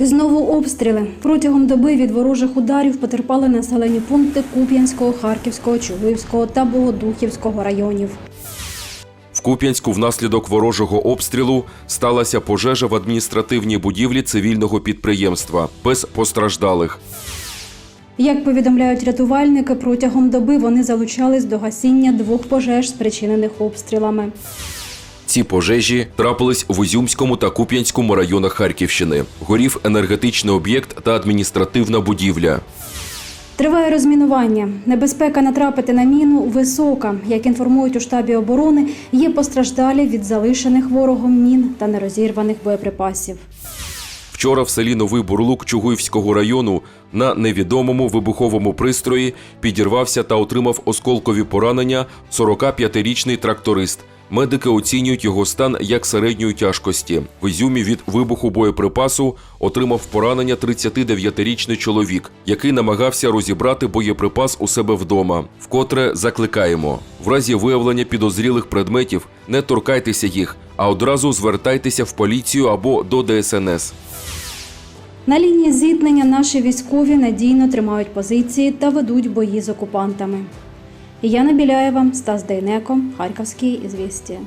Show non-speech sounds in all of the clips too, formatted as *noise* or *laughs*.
І знову обстріли. Протягом доби від ворожих ударів потерпали населені пункти Куп'янського, Харківського, Чугуївського та Богодухівського районів. В Куп'янську внаслідок ворожого обстрілу сталася пожежа в адміністративній будівлі цивільного підприємства без постраждалих. Як повідомляють рятувальники, протягом доби вони залучались до гасіння двох пожеж, спричинених обстрілами. Ці пожежі трапились в Узюмському та Куп'янському районах Харківщини. Горів енергетичний об'єкт та адміністративна будівля. Триває розмінування. Небезпека натрапити на міну висока. Як інформують у штабі оборони, є постраждалі від залишених ворогом мін та нерозірваних боєприпасів. Вчора в селі Новий Бурлук Чугуївського району на невідомому вибуховому пристрої підірвався та отримав осколкові поранення 45-річний тракторист. Медики оцінюють його стан як середньої тяжкості. В Ізюмі від вибуху боєприпасу отримав поранення 39-річний чоловік, який намагався розібрати боєприпас у себе вдома. Вкотре закликаємо: в разі виявлення підозрілих предметів не торкайтеся їх, а одразу звертайтеся в поліцію або до ДСНС. На лінії зіткнення наші військові надійно тримають позиції та ведуть бої з окупантами. Яна Біляєва, Стас Дейнеко, Харківські ізвістія.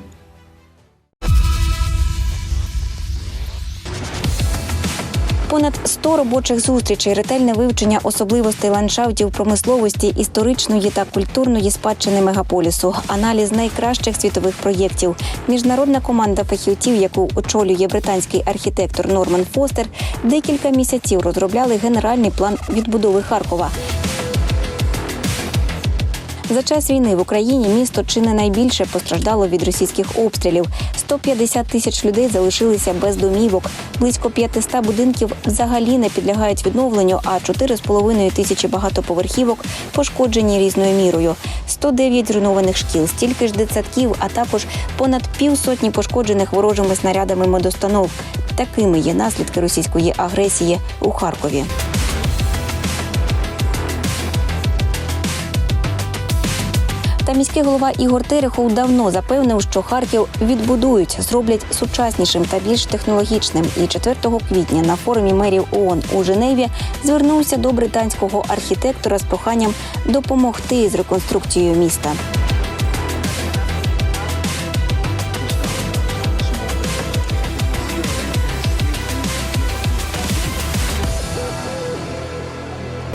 Понад 100 робочих зустрічей, ретельне вивчення особливостей ландшафтів промисловості, історичної та культурної спадщини мегаполісу, аналіз найкращих світових проєктів. Міжнародна команда фахівців, яку очолює британський архітектор Норман Фостер, декілька місяців розробляли генеральний план відбудови Харкова. За час війни в Україні місто чи не найбільше постраждало від російських обстрілів. 150 тисяч людей залишилися без домівок. Близько 500 будинків взагалі не підлягають відновленню, а 4,5 тисячі багатоповерхівок пошкоджені різною мірою. 109 зруйнованих шкіл, стільки ж дитсадків, а також понад півсотні пошкоджених ворожими снарядами медостанов. Такими є наслідки російської агресії у Харкові. Та міський голова Ігор Терехов давно запевнив, що Харків відбудують, зроблять сучаснішим та більш технологічним. І 4 квітня на форумі мерів ООН у Женеві звернувся до британського архітектора з проханням допомогти з реконструкцією міста.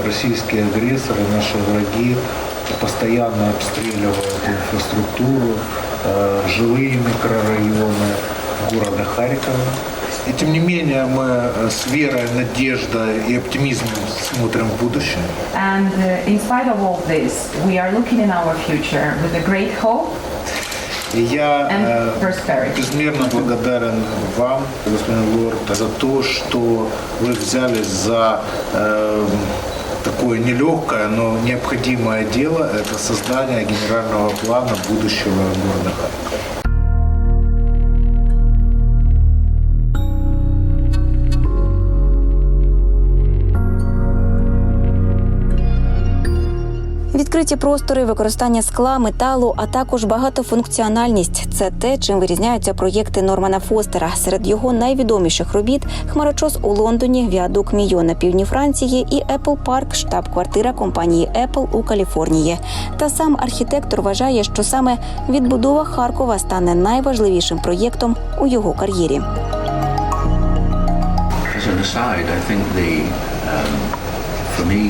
Российские агрессоры, наши враги постоянно обстреливают инфраструктуру, э, жилые микрорайоны города Харькова. И тем не менее мы э, с верой, надеждой и оптимизмом смотрим в будущее. And uh, in spite of all this, we are looking in our future with a great hope И я э, безмерно благодарен вам, господин Лорд, за то, что вы взялись за э, такое нелегкое, но необходимое дело – это создание генерального плана будущего города Харькова. Відкриті простори, використання скла, металу, а також багатофункціональність це те, чим вирізняються проєкти Нормана Фостера. Серед його найвідоміших робіт хмарочос у Лондоні, віадук Мійо на півдні Франції і Apple Park, штаб-квартира компанії Apple у Каліфорнії. Та сам архітектор вважає, що саме відбудова Харкова стане найважливішим проєктом у його кар'єрі. As um, for me,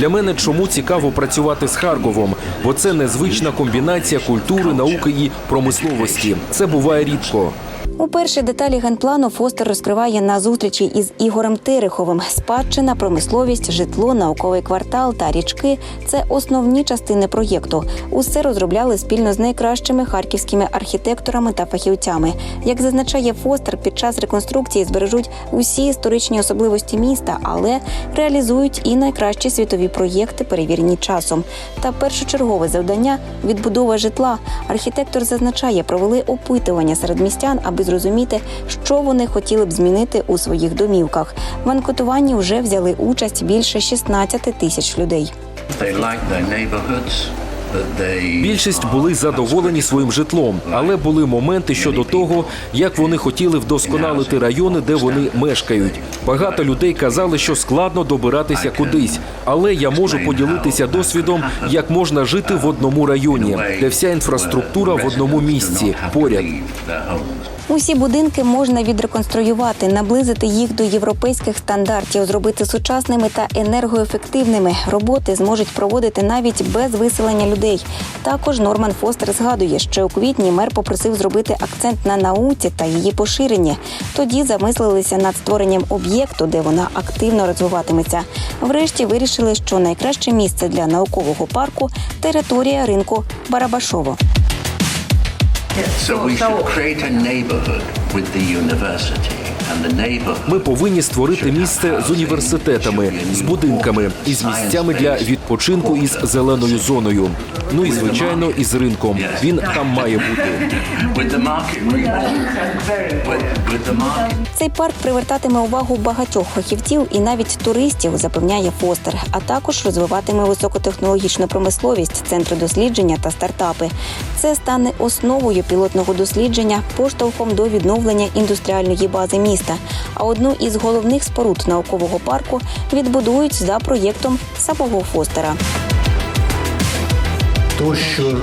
Для мене чому цікаво працювати з Харковом, бо це незвична комбінація культури, науки і промисловості. Це буває рідко. У першій деталі генплану Фостер розкриває на зустрічі із Ігорем Тереховим. Спадщина, промисловість, житло, науковий квартал та річки це основні частини проєкту. Усе розробляли спільно з найкращими харківськими архітекторами та фахівцями. Як зазначає Фостер, під час реконструкції збережуть усі історичні особливості міста, але реалізують і найкращі світові проєкти, перевірені часом. Та першочергове завдання відбудова житла. Архітектор зазначає, провели опитування серед містян, аби зрозуміти, що вони хотіли б змінити у своїх домівках. В анкетуванні вже взяли участь більше 16 тисяч людей. Більшість були задоволені своїм житлом, але були моменти щодо того, як вони хотіли вдосконалити райони, де вони мешкають. Багато людей казали, що складно добиратися кудись, але я можу поділитися досвідом, як можна жити в одному районі, де вся інфраструктура в одному місці поряд. Усі будинки можна відреконструювати, наблизити їх до європейських стандартів, зробити сучасними та енергоефективними. Роботи зможуть проводити навіть без виселення людей. Також Норман Фостер згадує, що у квітні мер попросив зробити акцент на науці та її поширенні. Тоді замислилися над створенням об'єкту, де вона активно розвиватиметься. Врешті вирішили, що найкраще місце для наукового парку територія ринку Барабашово. Ми повинні створити місце з університетами, з будинками і з місцями для відпочинку із зеленою зоною. Ну і звичайно, із ринком. Він там має бути. Цей парк привертатиме увагу багатьох фахівців і навіть туристів, запевняє Фостер, а також розвиватиме високотехнологічну промисловість, центри дослідження та стартапи. Це стане основою пілотного дослідження, поштовхом до відновлення індустріальної бази міста. А одну із головних споруд наукового парку відбудують за проєктом самого Фостера. То, що е,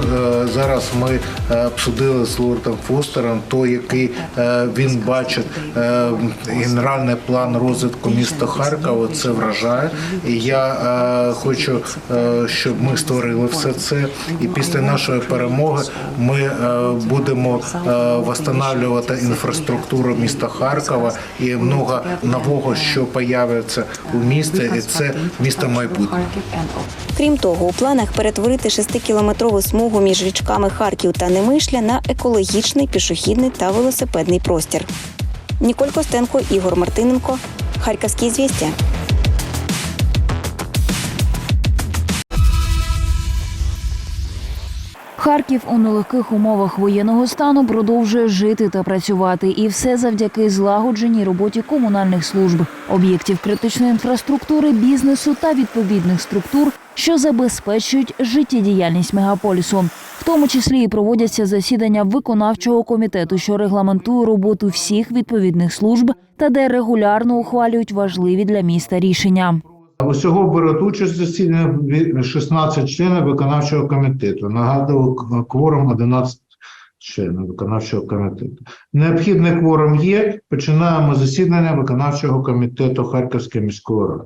зараз ми е, обсудили з лордом Фостером, то який е, він бачить е, генеральний план розвитку міста Харкова, це вражає. І я е, хочу, е, щоб ми створили все це. І після нашої перемоги ми е, будемо е, восстанавливати інфраструктуру міста Харкова і много нового, що появиться у місті, і це місто майбутнього. Крім того, у планах перетворити шестикілометрову смугу між річками Харків та Немишля на екологічний пішохідний та велосипедний простір. Ніколь Костенко, Ігор Мартиненко, Харківські звістя. Харків у нелегких умовах воєнного стану продовжує жити та працювати, і все завдяки злагодженій роботі комунальних служб, об'єктів критичної інфраструктури, бізнесу та відповідних структур, що забезпечують життєдіяльність мегаполісу. В тому числі і проводяться засідання виконавчого комітету, що регламентує роботу всіх відповідних служб та де регулярно ухвалюють важливі для міста рішення. Усього беруть участь ві- 16 членів виконавчого комітету. Нагадую, кворум 11 членів виконавчого комітету. Необхідний кворум є. Починаємо засідання виконавчого комітету Харківської міської ради.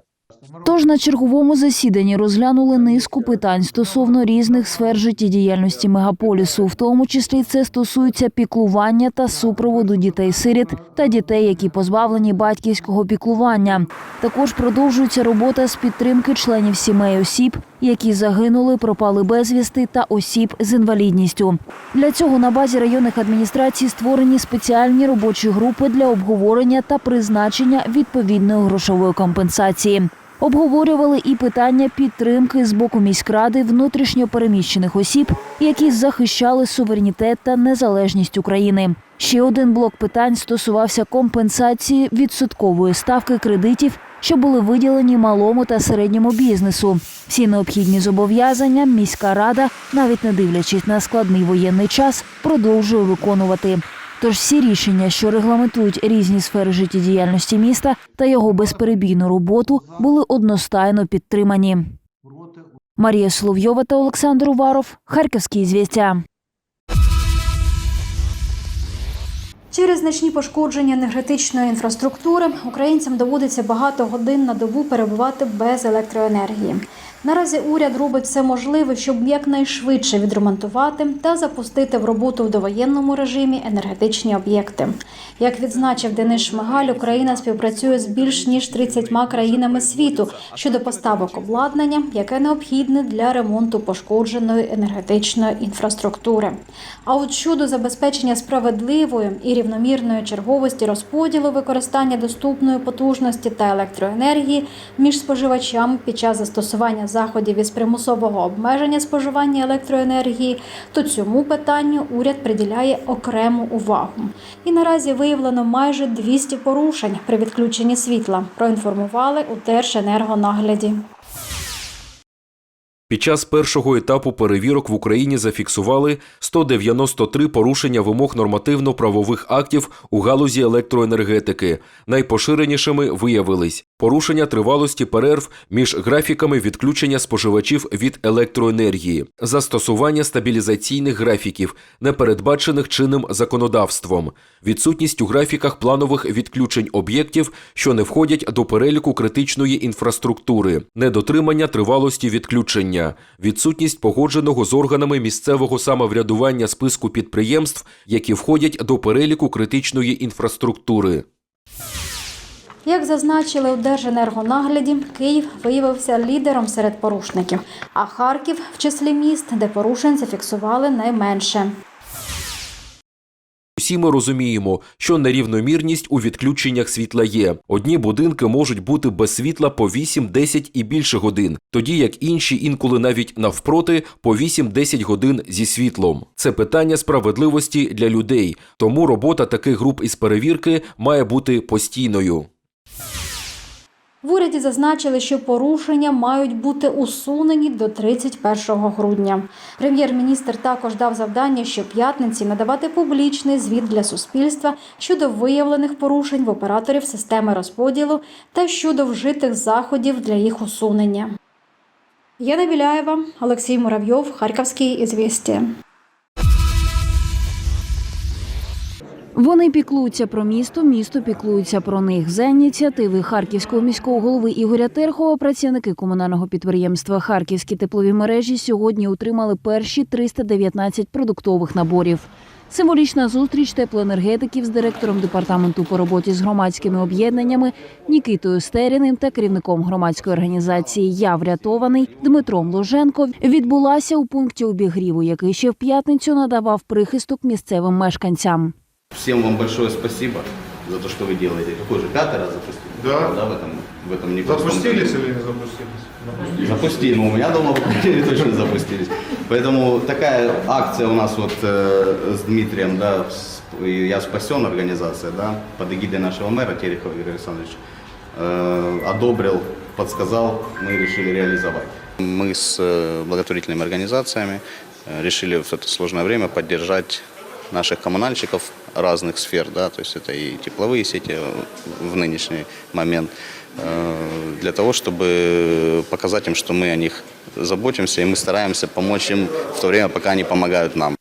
Тож на черговому засіданні розглянули низку питань стосовно різних сфер життєдіяльності мегаполісу, в тому числі це стосується піклування та супроводу дітей-сиріт та дітей, які позбавлені батьківського піклування. Також продовжується робота з підтримки членів сімей осіб, які загинули, пропали безвісти та осіб з інвалідністю. Для цього на базі районних адміністрацій створені спеціальні робочі групи для обговорення та призначення відповідної грошової компенсації. Обговорювали і питання підтримки з боку міськради внутрішньо переміщених осіб, які захищали суверенітет та незалежність України. Ще один блок питань стосувався компенсації відсоткової ставки кредитів, що були виділені малому та середньому бізнесу. Всі необхідні зобов'язання міська рада, навіть не дивлячись на складний воєнний час, продовжує виконувати. Тож всі рішення, що регламентують різні сфери життєдіяльності міста та його безперебійну роботу, були одностайно підтримані. Марія Соловйова та Олександр Уваров. Харківські звістя. Через значні пошкодження енергетичної інфраструктури українцям доводиться багато годин на добу перебувати без електроенергії. Наразі уряд робить все можливе, щоб якнайшвидше відремонтувати та запустити в роботу в довоєнному режимі енергетичні об'єкти. Як відзначив Денис Шмигаль, Україна співпрацює з більш ніж 30 країнами світу щодо поставок обладнання, яке необхідне для ремонту пошкодженої енергетичної інфраструктури. А от щодо забезпечення справедливої і рівномірної черговості розподілу використання доступної потужності та електроенергії між споживачами під час застосування заходів із примусового обмеження споживання електроенергії, то цьому питанню уряд приділяє окрему увагу. І наразі виявлено майже 200 порушень при відключенні світла. Проінформували у Держенергонагляді. Під час першого етапу перевірок в Україні зафіксували 193 порушення вимог нормативно-правових актів у галузі електроенергетики. Найпоширенішими виявились порушення тривалості перерв між графіками відключення споживачів від електроенергії, застосування стабілізаційних графіків, не передбачених чинним законодавством, відсутність у графіках планових відключень об'єктів, що не входять до переліку критичної інфраструктури, недотримання тривалості відключення, відсутність погодженого з органами місцевого самоврядування списку підприємств, які входять до переліку критичної інфраструктури. Як зазначили у Держенергонагляді, Київ виявився лідером серед порушників, а Харків в числі міст, де порушень зафіксували найменше. Усі ми розуміємо, що нерівномірність у відключеннях світла є. Одні будинки можуть бути без світла по 8, 10 і більше годин, тоді як інші інколи навіть навпроти по 8-10 годин зі світлом. Це питання справедливості для людей, тому робота таких груп із перевірки має бути постійною. В уряді зазначили, що порушення мають бути усунені до 31 грудня. Прем'єр-міністр також дав завдання щоп'ятниці надавати публічний звіт для суспільства щодо виявлених порушень в операторів системи розподілу та щодо вжитих заходів для їх усунення. Яна Біляєва, Олексій Муравйов, Харківський ізвісті. Вони піклуються про місто, місто піклується про них. За ініціативи харківського міського голови Ігоря Терхова працівники комунального підприємства Харківські теплові мережі сьогодні отримали перші 319 продуктових наборів. Символічна зустріч теплоенергетиків з директором департаменту по роботі з громадськими об'єднаннями Нікітою Стеріним та керівником громадської організації Я врятований Дмитром Ложенко відбулася у пункті обігріву, який ще в п'ятницю надавав прихисток місцевим мешканцям. Всем вам большое спасибо за то, что вы делаете. Какой же пятый раз запустили? Да. в этом, в этом непростом Запустились или не запустились? Запустили. Ну, у меня дома, *laughs* точно запустились. Поэтому такая акция у нас вот э, с Дмитрием, да, с- «Я спасен» организация, да, под эгидой нашего мэра Терехова Юрия Александровича, э, одобрил, подсказал, мы решили реализовать. Мы с э, благотворительными организациями э, решили в это сложное время поддержать наших коммунальщиков разных сфер, да, то есть это и тепловые сети в нынешний момент, э, для того, чтобы показать им, что мы о них заботимся и мы стараемся помочь им в то время, пока они помогают нам.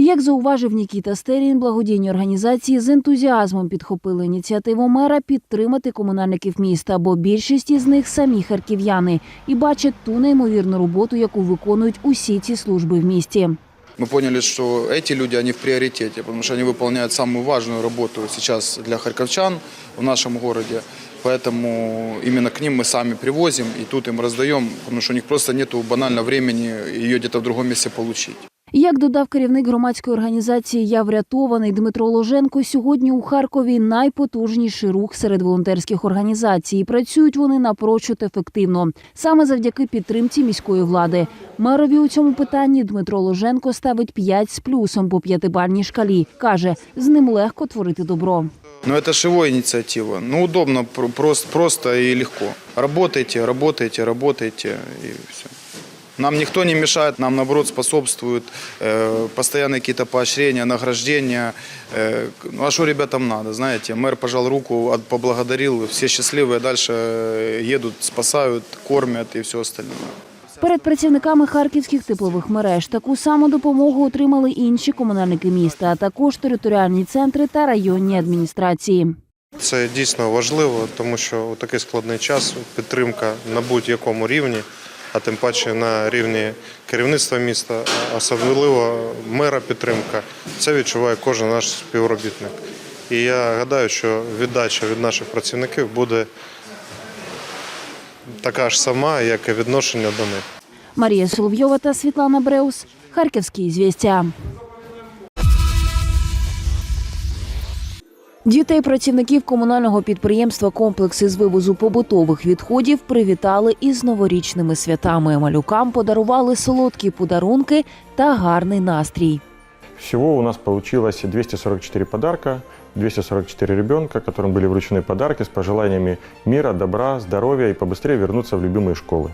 Як зауважив Нікіта Стерін, благодійні організації з ентузіазмом підхопили ініціативу мера підтримати комунальників міста, бо більшість із них самі харків'яни і бачать ту неймовірну роботу, яку виконують усі ці служби в місті. Мы поняли, что эти люди, они в приоритете, потому что они выполняют самую важную работу сейчас для харьковчан в нашем городе. Поэтому именно к ним мы сами привозим и тут им раздаем, потому что у них просто нет банально времени ее где-то в другом месте получить. Як додав керівник громадської організації Я врятований Дмитро Ложенко, сьогодні у Харкові найпотужніший рух серед волонтерських організацій. Працюють вони напрочуд ефективно, саме завдяки підтримці міської влади. Мерові у цьому питанні Дмитро Ложенко ставить 5 з плюсом по п'ятибальній шкалі. каже, з ним легко творити добро. Но это его инициатива. Ну, удобно, про- просто, просто и легко. Работайте, работайте, работайте и все. Нам никто не мешает, нам наоборот способствует э, постоянные какие-то поощрения, награждения. Э, ну а что ребятам надо, знаете? Мэр пожал руку, от- поблагодарил, все счастливые, дальше э, едут, спасают, кормят и все остальное. Перед працівниками харківських теплових мереж таку саму допомогу отримали інші комунальники міста, а також територіальні центри та районні адміністрації. Це дійсно важливо, тому що у такий складний час підтримка на будь-якому рівні, а тим паче на рівні керівництва міста, особливо мера підтримка. Це відчуває кожен наш співробітник. І я гадаю, що віддача від наших працівників буде така ж сама, як і відношення до них. Марія Соловйова та Світлана Бреус. Харківські звістя. Дітей працівників комунального підприємства комплекси з вивозу побутових відходів привітали із новорічними святами. Малюкам подарували солодкі подарунки та гарний настрій. Всего у нас получилось 244 подарка, 244 ребенка, которым были вручены подарки с пожеланиями мира, добра, здоровья и побыстрее вернуться в любимые школы.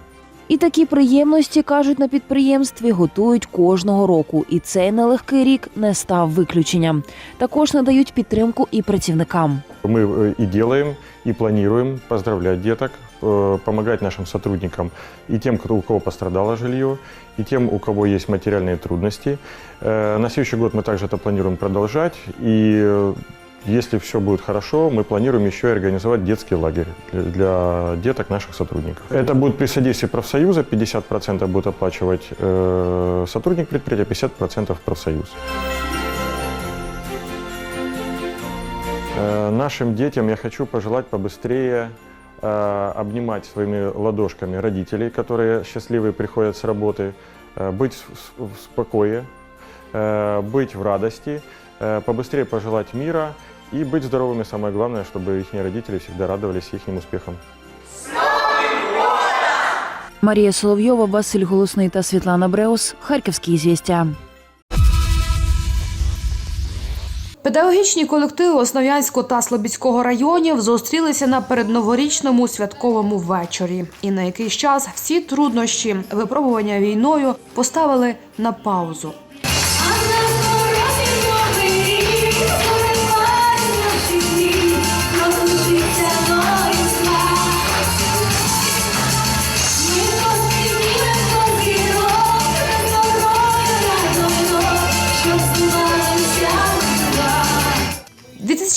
І такі приємності кажуть на підприємстві готують кожного року, і цей нелегкий рік не став виключенням. Також надають підтримку і працівникам. Мы э, и делаем, и планируем поздравлять деток, э, помогать нашим сотрудникам и тем, кто, у кого пострадало жилье, и тем, у кого есть материальные трудности. Э, На следующий год мы также это планируем продолжать. И э, если все будет хорошо, мы планируем еще и организовать детский лагерь для- деток наших сотрудников. Это будет при содействии профсоюза, 50% будет оплачивать э, сотрудник предприятия, 50% профсоюз. Э, Нашим детям я хочу пожелать побыстрее э, обнимать своими ладошками родителей, которые счастливые приходят с работы, э, быть в- в спокое, э, быть в радости, э, побыстрее пожелать мира и быть здоровыми. Самое главное, чтобы их родители всегда радовались их успехам. Марія Соловйова, Василь Голосний та Світлана Бреус. Харківські звістя. Педагогічні колективи Основ'янського та Слобідського районів зустрілися на передноворічному святковому вечорі. І на якийсь час всі труднощі випробування війною поставили на паузу. –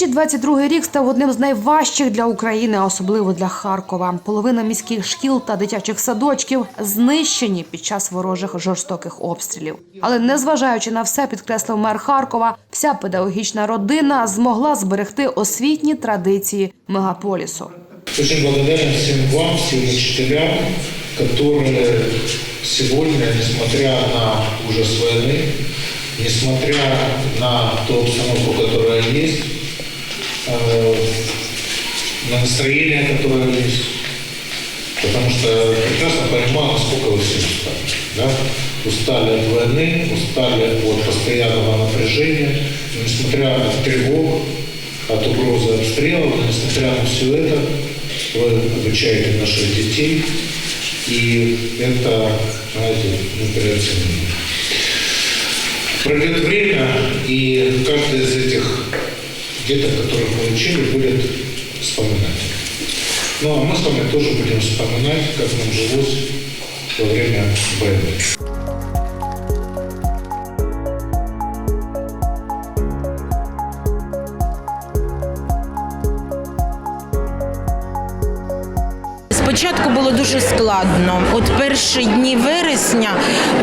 2022 рік став одним з найважчих для України, а особливо для Харкова. Половина міських шкіл та дитячих садочків знищені під час ворожих жорстоких обстрілів. Але незважаючи на все, підкреслив мер Харкова, вся педагогічна родина змогла зберегти освітні традиції мегаполісу. Очень благодарен всем вам, всем учителям, которые сегодня, несмотря на ужас войны, несмотря на ту обстановку, которая есть, э, на настроение, которое есть, потому что прекрасно понимаю, насколько вы все устали. Да? Устали от войны, устали от постоянного напряжения, но несмотря от тревог, от угрозы обстрелов, но несмотря на все это, вы обучаете наших детей, и это, знаете, непереоценимо. Пройдет время, и каждый из этих деток, которых мы учили, будет вспоминать. Ну а мы с вами тоже будем вспоминать, как нам жилось во время войны. Дуже складно. От перші дні вересня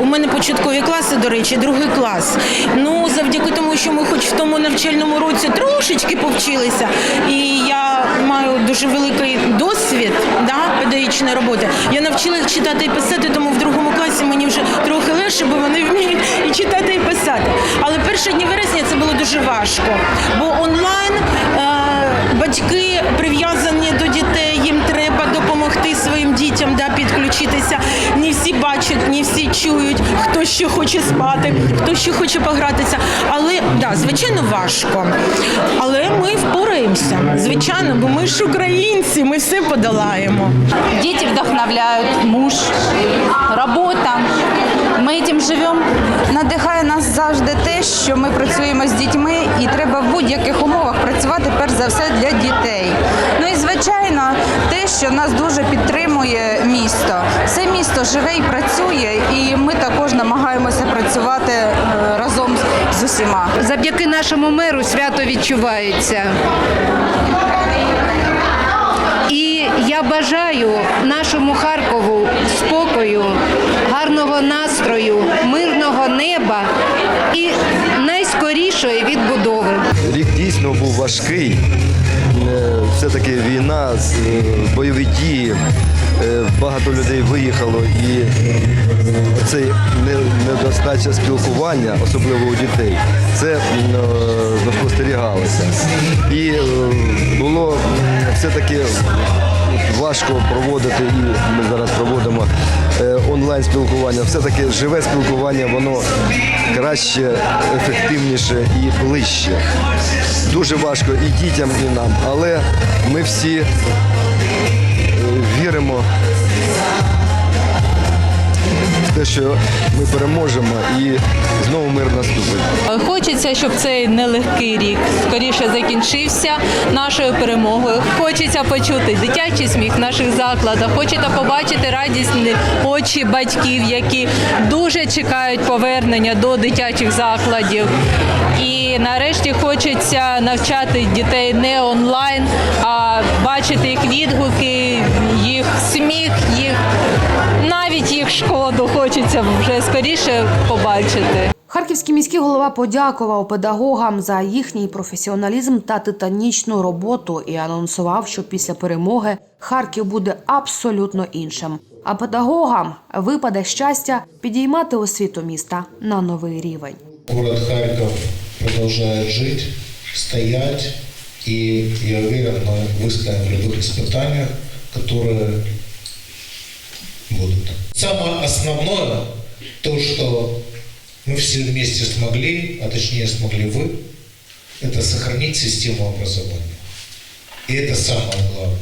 у мене початкові класи, до речі, другий клас. Ну, завдяки тому, що ми хоч в тому навчальному році трошечки повчилися, і я маю дуже великий досвід да, педагогічної роботи. Я навчила їх читати і писати, тому в другому класі мені вже трохи легше, бо вони вміють і читати, і писати. Але перші дні вересня це було дуже важко, бо онлайн е, батьки прив'язані до дітей, допомогти своїм дітям да, підключитися. Не всі бачать, не всі чують, хто ще хоче спати, хто ще хоче погратися. Але да, звичайно, важко. Але ми впораємося. Звичайно, бо ми ж українці, ми все подолаємо. Діти вдохновляють муж, робота. Ми цим живемо. Надихає нас завжди те, що ми працюємо з дітьми, і треба в будь-яких умовах працювати перш за все для дітей. Ну і звичайно, те, що нас дуже підтримує місто. Все місто живе і працює, і ми також намагаємося працювати е, разом з усіма. Завдяки нашому миру свято відчувається. І я бажаю нашому Харкову спокою, гарного настрою, мирного неба. І найскорішої відбудови. Рік дійсно був важкий. Е, Все-таки війна, е, бойові дії, е, багато людей виїхало і не- недостача спілкування, особливо у дітей, це спостерігалося. І було все-таки важко проводити, і ми зараз проводимо е, онлайн спілкування. Все-таки живе спілкування, воно краще, ефективніше і ближче. Дуже важко і дітям, і нам, але ми всі е, віримо те, що ми переможемо і знову мир наступить. Хочеться, щоб цей нелегкий рік скоріше закінчився нашою перемогою. Хочеться почути дитячий сміх в наших закладах. Хочеться побачити радісні очі батьків, які дуже чекають повернення до дитячих закладів. І нарешті хочеться навчати дітей не онлайн, а бачити їх відгуки, їх сміх, їх навіть їх шкоду хочеться вже скоріше побачити. Харківський міський голова подякував педагогам за їхній професіоналізм та титанічну роботу і анонсував, що після перемоги Харків буде абсолютно іншим. А педагогам випаде щастя підіймати освіту міста на новий рівень. Город Харьков продолжает жить, стоять, и я уверен, мы выстоим в любых испытаниях, будут. Самое основное, то, что мы все вместе смогли, а точнее смогли вы, это сохранить систему образования. И это самое главное.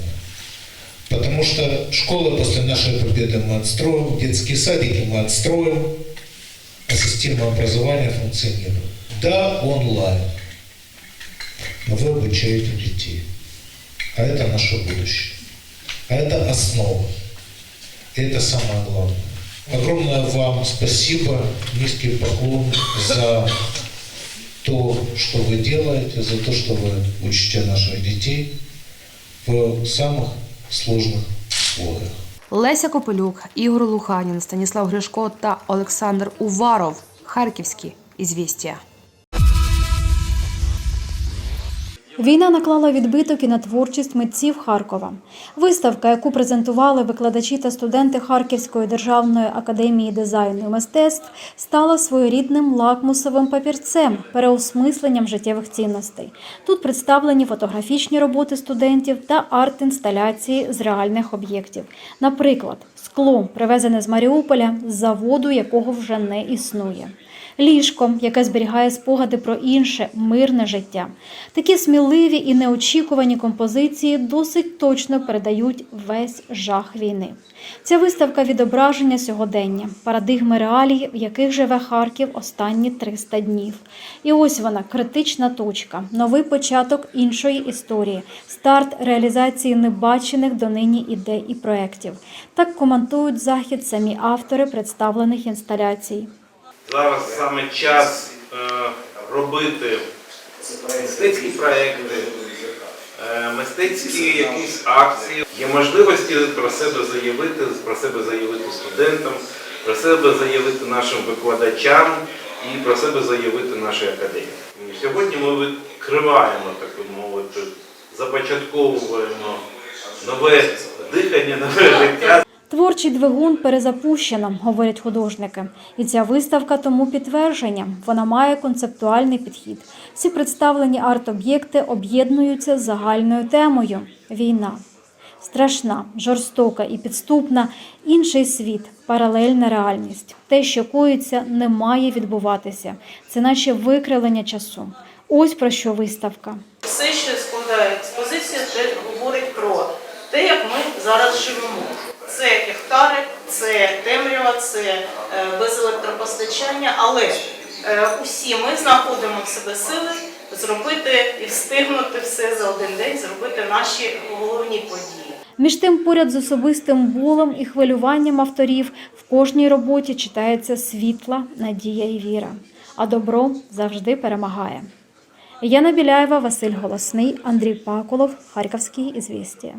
Потому что школы после нашей победы мы отстроим, детские садики мы отстроим, а система образования функционирует. Да, онлайн, но вы обучаете детей. А это наше будущее. А это основа. И это самое главное. Огромное вам спасибо, низкий поклон за то, что вы делаете, за то, что вы учите наших детей в самых сложных условиях. Леся Копелюк, Ігор Луханін, Станіслав Гришко та Олександр Уваров. Харківські ізвістія. Війна наклала відбиток і на творчість митців Харкова. Виставка, яку презентували викладачі та студенти Харківської державної академії дизайну і мистецтв, стала своєрідним лакмусовим папірцем, переосмисленням життєвих цінностей. Тут представлені фотографічні роботи студентів та арт-інсталяції з реальних об'єктів. Наприклад, скло, привезене з Маріуполя, з заводу, якого вже не існує ліжко, яке зберігає спогади про інше мирне життя. Такі сміливі і неочікувані композиції досить точно передають весь жах війни. Ця виставка відображення сьогодення, парадигми реалій, в яких живе Харків останні 300 днів. І ось вона критична точка, новий початок іншої історії, старт реалізації небачених донині ідей і проєктів. Так коментують захід самі автори представлених інсталяцій. Зараз саме час е, робити мистецькі проекти, е, мистецькі якісь акції. Є можливості про себе заявити, про себе заявити студентам, про себе заявити нашим викладачам і про себе заявити нашій академії. Сьогодні ми відкриваємо, так би мовити, започатковуємо нове дихання, нове життя. Творчий двигун перезапущено, говорять художники. І ця виставка тому підтвердження. Вона має концептуальний підхід. Всі представлені арт-об'єкти об'єднуються з загальною темою війна. Страшна, жорстока і підступна інший світ, паралельна реальність. Те, що коїться, не має відбуватися. Це наче викривлення часу. Ось про що виставка. Все, що складає експозиція, це говорить про те, як ми зараз живемо. Гектари, це темрява, це е, без електропостачання, але е, усі ми знаходимо в себе сили зробити і встигнути все за один день, зробити наші головні події. Між тим, поряд з особистим болем і хвилюванням авторів в кожній роботі читається світла, надія і віра. А добро завжди перемагає. Яна Біляєва, Василь Голосний, Андрій Паколов, Харківські ізвістія.